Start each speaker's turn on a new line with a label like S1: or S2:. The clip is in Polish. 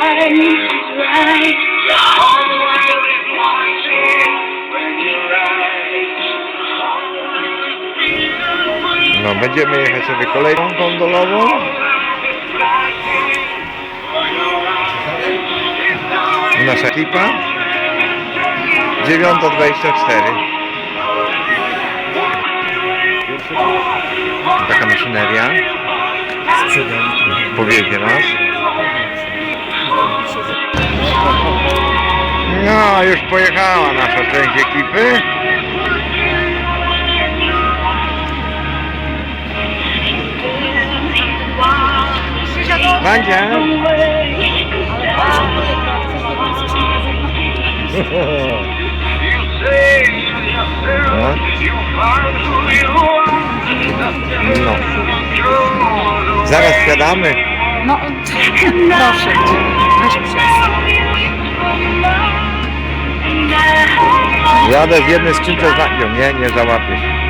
S1: right, she's right. The whole world is watching when you rise.
S2: No, będziemy jechać sobie kolejną gondolową. Nasza ekipa. 9.24. Taka maszyneria. Powiedzie nas. No, już pojechała nasza część ekipy. Będzie. No. Zaraz wsiadamy.
S3: No, proszę cię.
S2: Jadę z jednej skrzynce za... Nie, nie załapię się.